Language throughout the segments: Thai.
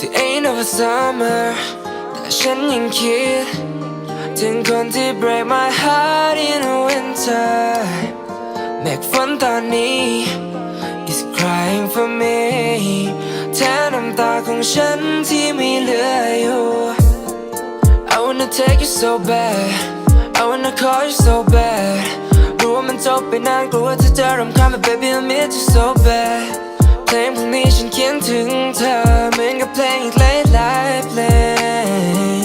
the end of a summer แต่ฉันยังคิด ถึงคนที่ break my heart in a winter เมฆฝนตอนนี้ is crying for me แทนน้ำตาของฉันที่มีเหลืออยู่ I wanna take you so bad I wanna call you so bad รู้ว่ามันจบไปนานกลัวว่าเธอจะรำคาญ but baby I miss you so bad เพลงพวกนี้ฉันเขียนถึงเธอเหมือนกับเพลงอีกหลายๆเพลง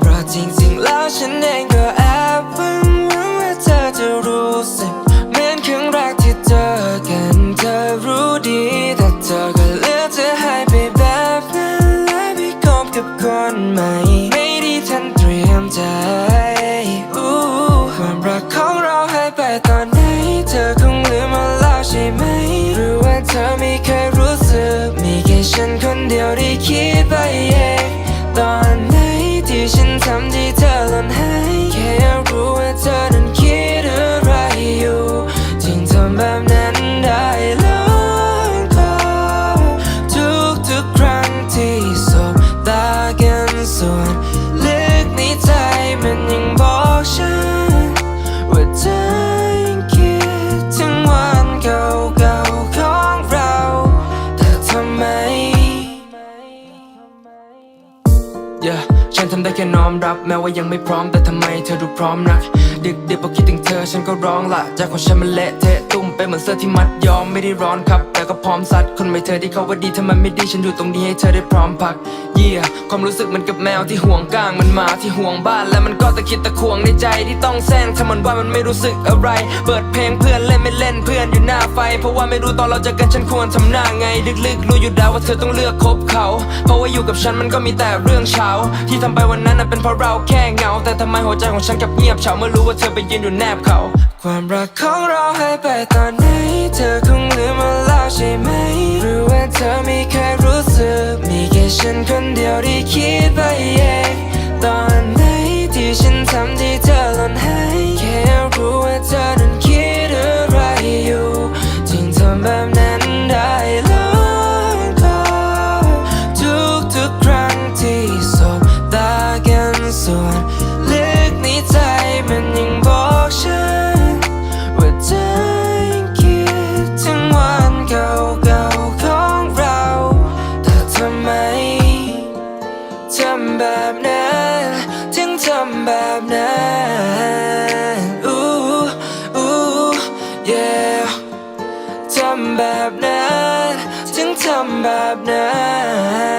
เพราะจริงๆแล้วฉันเองก็แอบหวังว่าเธอจะรู้สึกเหมือนครั้งแรกที่เจอกันเธอรู้ดีแต่เธอก็เลือกจะให้ไปแบบนั้นและไปคบกับคนใหม่ไม่ได้ทันเตรียมใจความรักของเราหายไปตอนไหน ค่ฉันคนเดียวที่คิดไปเองตอนไหนที่ฉันทำที่เธอหล่นหายแค่อยากรู้ว่าเธอนั้นคิดอะไรอยู่จึงทำแบบนั้นได้ลองก็ทุกทุกๆครั้งที่สบตากันส่วนลึ Yeah ฉันทำได้แค่น้อมรับ แม้ว่ายังไม่พร้อมแต่ทำไมเธอดูพร้อมนัก ดึกดึกพอคิดถึงเธอฉันก็ร้องละใจของฉันมันเละเทะ ตุ้มไปเหมือนเสื้อที่มัดยอมไม่ได้ร้อนครับ แต่ก็พร้อมซัดคนไม่เธอที่เขาว่าดีถ้ามันไม่ดีฉันอยู่ตรงนี้ให้เธอได้พร้อมพัก เยี่ยความรู้สึกเหมันกับแมวที่ห่วงก้างมันมาที่ห่วงบ้าน และมันก็ตะคิดตะควงในใจที่ต้องแซงถ้ามันว่ามันไม่รู้สึกอะไร เปิดเพลงเพื่อนเล่นไม่เล่นเพื่อนอยู่หน้าไฟ เพราะว่าไม่รู้ตอนเราเจอกันฉันควรทำหน้าไงลึกๆรู้อยู่แล้วว่าเธอต้องเลือกคบเขา เพราะว่าอยู่กับฉันมันก็มีแต่เรื่องเช้า ที่ทำไปวันนั้นน่ะเป็นเพราะเราแค่เหงา แต่ทำไมหัวใจของฉันกลับเงียบเฉาเมื่อรู้ว่าเธอไปยืนอยู่แนบเขา ความรักของเราหายไปตอนไหนเธอคงลืมมาแล้วใช่ไหม หรือว่าเธอมีแค่รู้สึก มีแค่ฉันคนเดียวที่ำแบบนั้นถึงทำแบบนั้นอู้อู้ yeah ทำแบบนั้นถึงทำแบบนั้น